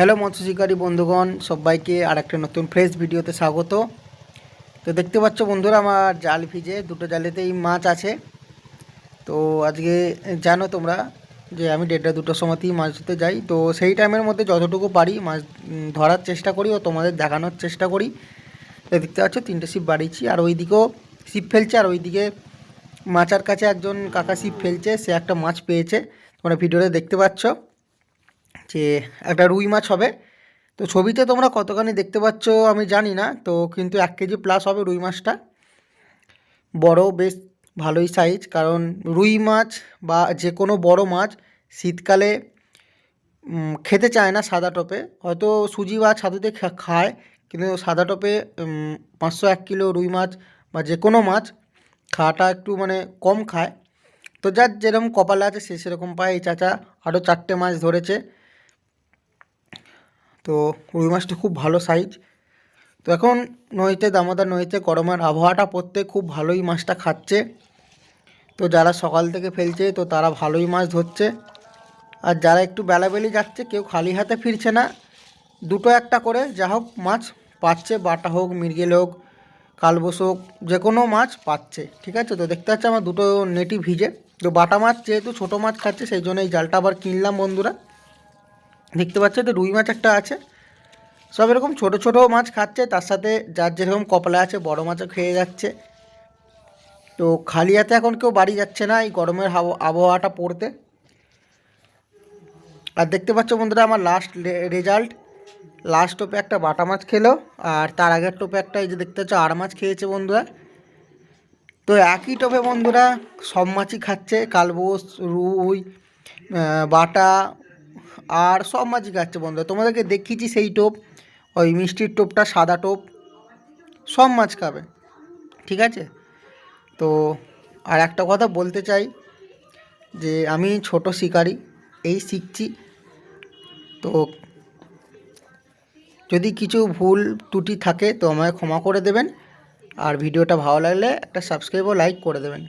Hello মৎস্য শিকারী বন্ধুগণ, সবাইকে আর একটা নতুন ফ্রেশ ভিডিওতে স্বাগত। তো দেখতে পাচ্ছ বন্ধুরা, আমার জাল ভিজে, দুটো জালেতেই মাছ আছে। তো আজকে জানো তোমরা যে আমি দেড়টা দুটোর সময়তেই মাছ ধরতে যাই। তো সেই টাইমের মধ্যে যতটুকু পারি মাছ ধরার চেষ্টা করি ও তোমাদের দেখানোর চেষ্টা করি। তো দেখতে পাচ্ছ তিনটে শিপ বাড়িয়েছি, আর ওইদিকেও শিপ ফেলছে, আর ওইদিকে মাচার কাছে একজন কাকা শিপ ফেলছে, সে একটা মাছ পেয়েছে। তোমরা ভিডিওতে দেখতে পাচ্ছ। যে একটা রুই মাছ হবে। তো ছবিতে তোমরা কতখানি দেখতে পাচ্ছ আমি জানি না, তো কিন্তু এক কেজি প্লাস হবে রুই মাছটা। বড় বেশ ভালোই সাইজ কারণ রুই মাছ বা যে কোনো বড় মাছ শীতকালে খেতে চায় না সাদা টপে। হয়তো সুজি বা ছাতুতে খা- খায়, কিন্তু সাদা টপে পাঁচশো এক কিলো রুই মাছ বা যে কোনো মাছ খাওয়াটা একটু মানে কম খায়। তো যার যেরকম কপালে আছে সে সেরকম পায়। এই চাচা আরও চারটে মাছ ধরেছে। তো রুই মাছটা খুব ভালো সাইজ তো এখন নদীতে দামোদর নদীতে গরমের আবহাওয়াটা পড়তে খুব ভালোই মাছটা খাচ্ছে। তো যারা সকাল থেকে ফেলছে, তো তারা ভালোই মাছ ধরছে। আর যারা একটু বেলাবেলি যাচ্ছে, কেউ খালি হাতে ফিরছে না। দুটো একটা করে যা হোক মাছ পাচ্ছে, বাটা হোক, মৃগেল হোক, কালবোস হোক যে কোনো মাছ পাচ্ছে, ঠিক আছে? তো দেখতে পাচ্ছি আমার দুটো নেটি ভিজে। তো বাটা মাছ যেহেতু ছোটো মাছ খাচ্ছে, সেই জন্য এই জালটা আবার কিনলাম বন্ধুরা। দেখতে পাচ্ছ তো রুই মাছ একটা আছে। সব এরকম ছোট ছোট মাছ খাচ্ছে, তার সাথে যার যেরকম কপালে আছে বড় মাছও খেয়ে যাচ্ছে। তো খালি হাতে এখন কেউ বাড়ি যাচ্ছে না এই গরমের হাওয়া- আবহাওয়াটা পড়তে। আর দেখতে পাচ্ছ বন্ধুরা আমার লাস্ট রেজাল্ট লাস্ট টোপে একটা বাটা মাছ খেলো, আর তার আগের টোপে একটা এই যে দেখতে পাচ্ছ আর মাছ খেয়েছে বন্ধুরা। তো একই টোপে বন্ধুরা সব মাছই খাচ্ছে, কালবোস, রুই বাটা আর সব মাছই খাচ্ছে বন্ধুরা। তোমাদেরকে দেখিয়েছি সেই টোপ, ওই মিষ্টির টোপটা, সাদা টোপ, সব মাছ খাবে, ঠিক আছে? তো আর একটা কথা বলতে চাই, যে আমি ছোট শিকারি, এই শিখছি। তো যদি কিছু ভুল ত্রুটি থাকে তো আমায় ক্ষমা করে দেবেন, আর ভিডিওটা ভালো লাগলে একটা সাবস্ক্রাইব ও লাইক করে দেবেন।